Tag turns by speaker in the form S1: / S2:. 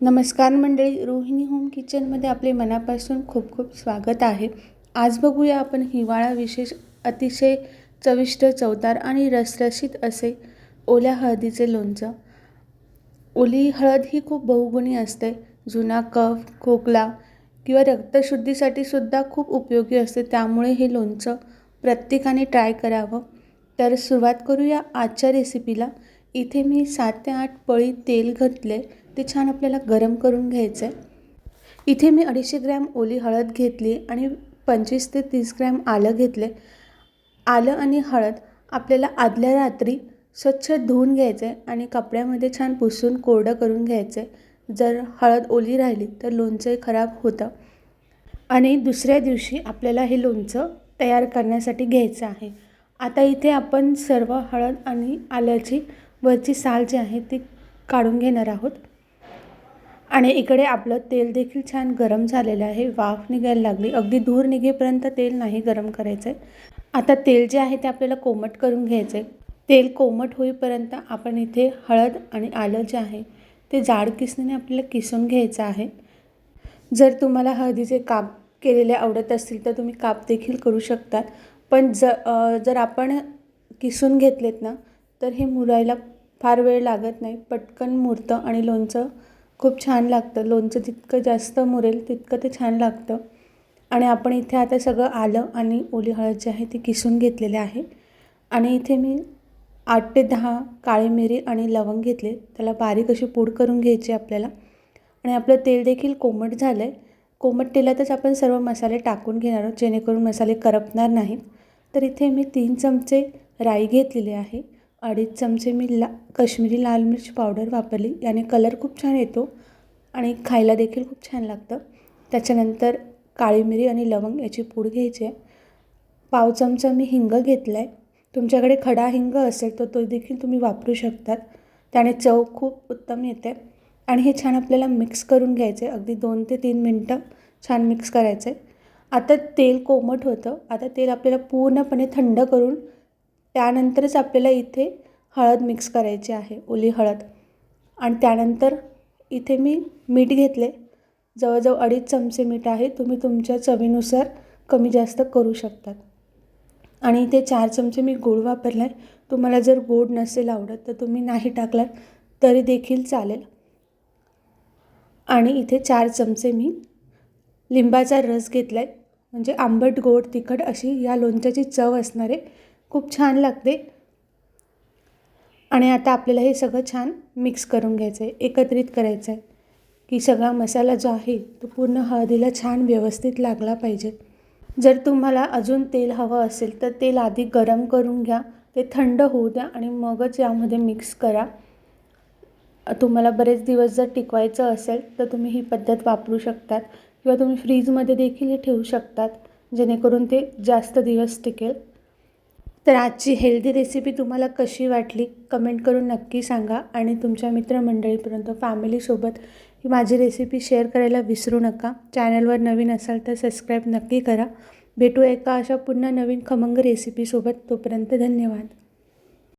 S1: नमस्कार मंडळी रोहिणी होम किचनमध्ये आपले मनापासून खूप खूप स्वागत आहे. आज बघूया आपण हिवाळा विशेष अतिशय चविष्ट चवदार आणि रसरशीत असे ओल्या हळदीचे लोणचं. ओली हळद ही खूप बहुगुणी असते. जुना कफ खोकला किंवा रक्तशुद्धीसाठी सुद्धा खूप उपयोगी असते. त्यामुळे हे लोणचं प्रत्येकाने ट्राय करावं. तर सुरुवात करूया आजच्या रेसिपीला इथे मी सात ते आठ पळी तेल घातले ते छान आपल्याला गरम करून घ्यायचं आहे इथे मी अडीचशे ग्रॅम ओली हळद घेतली आणि पंचवीस ते तीस ग्रॅम आलं घेतले आलं आणि हळद आपल्याला आदल्या रात्री स्वच्छ धुवून घ्यायचं आहे आणि कपड्यामध्ये छान पुसून कोरडं करून घ्यायचं आहे जर हळद ओली राहिली तर लोणचं खराब होतं. आणि दुसऱ्या दिवशी आपल्याला हे लोणचं तयार करण्यासाठी घ्यायचं आहे. आता इथे आपण सर्व हळद आणि आल्याची वरची साल जी आहे ती काढून घेणार आहोत. आणि इकडे आपलं तेल देखील छान गरम झालेलं आहे. वाफ निघायला लागली. अगदी दूर निघेपर्यंत तेल नाही गरम करायचं आहे आता तेल जे आहे ते आपल्याला कोमट करून घ्यायचं आहे तेल कोमट होईपर्यंत आपण इथे हळद आणि आलं जे आहे ते जाड किसणीने आपल्याला किसून घ्यायचं आहे. जर तुम्हाला हळदीचे काप केलेले आवडत असतील तर तुम्ही काप देखील करू शकतात पण ज जर आपण किसून घेतलेत ना तर हे मुरायला फार वेळ लागत नाही. पटकन मुरतं आणि लोणचं खूप छान लागतं. लोणचं जितकं जास्त मुरेल तितकं ते छान लागतं. आणि आपण इथे आता सगळं आलं आणि ओली हळद जे आहे ती किसून घेतलेले आहे. आणि इथे मी आठ ते दहा काळी मिरी आणि लवंग घेतले. त्याला बारीक अशी पूड करून घ्यायची आपल्याला. आणि आपलं तेल देखील कोमट झालं आहे कोमट तेलातच आपण सर्व मसाले टाकून घेणार आहोत. जेणेकरून मसाले करपणार नाहीत. तर इथे मी तीन चमचे राई घेतलेली आहे. अडीच चमचे मी ला कश्मीरी लाल मिर्च पावडर वापरली. याने कलर खूप छान येतो आणि खायला देखील खूप छान लागतं. त्याच्यानंतर काळी मिरी आणि लवंग याची पूड घ्यायची आहे. पाव चमचा मी हिंग घेतला आहे तुमच्याकडे खडा हिंग असेल तर तो देखील तुम्ही वापरू शकतात. त्याने चव खूप उत्तम येते. आणि हे छान आपल्याला मिक्स करून घ्यायचं आहे अगदी दोन ते तीन मिनटं छान मिक्स करायचं आहे आता तेल कोमट होतं. आता तेल आपल्याला पूर्णपणे थंड करून त्यानंतरच आपल्याला इथे हळद मिक्स करायची आहे ओली हळद. आणि त्यानंतर इथे मी मीठ घेतले. जवळजवळ अडीच चमचे मीठ आहे तुम्ही तुमच्या चवीनुसार कमी जास्त करू शकतात. आणि इथे चार चमचे मी गोड वापरला आहे तुम्हाला जर गोड नसेल आवडत तर तुम्ही नाही टाकलात तरी देखील चालेल. आणि इथे चार चमचे मी लिंबाचा रस घेतला आहे म्हणजे आंबट गोड तिखट अशी या लोणच्याची चव असणारे खूप छान लागते. आणि आता आपल्याला हे सगळं छान मिक्स करून घ्यायचं आहे एकत्रित करायचं आहे की सगळा मसाला जो आहे तो पूर्ण हळदीला छान व्यवस्थित लागला पाहिजे. जर तुम्हाला अजून तेल हवं असेल तर तेल आधी गरम करून घ्या ते थंड होऊ द्या आणि मगच यामध्ये मिक्स करा. तुम्हाला बरेच दिवस जर टिकवायचं असेल तर तुम्ही ही पद्धत वापरू शकतात. किंवा तुम्ही फ्रीजमध्ये देखील हे ठेवू शकतात जेणेकरून ते जास्त दिवस टिकेल. तर आजची हेल्दी रेसिपी तुम्हाला कशी वाटली कमेंट करून नक्की सांगा. आणि तुमच्या मित्रमंडळीपर्यंत फॅमिलीसोबत ही माझी रेसिपी शेअर करायला विसरू नका. चॅनलवर नवीन असाल तर सबस्क्राईब नक्की करा. भेटू एका अशा पुन्हा नवीन खमंग रेसिपीसोबत तोपर्यंत धन्यवाद.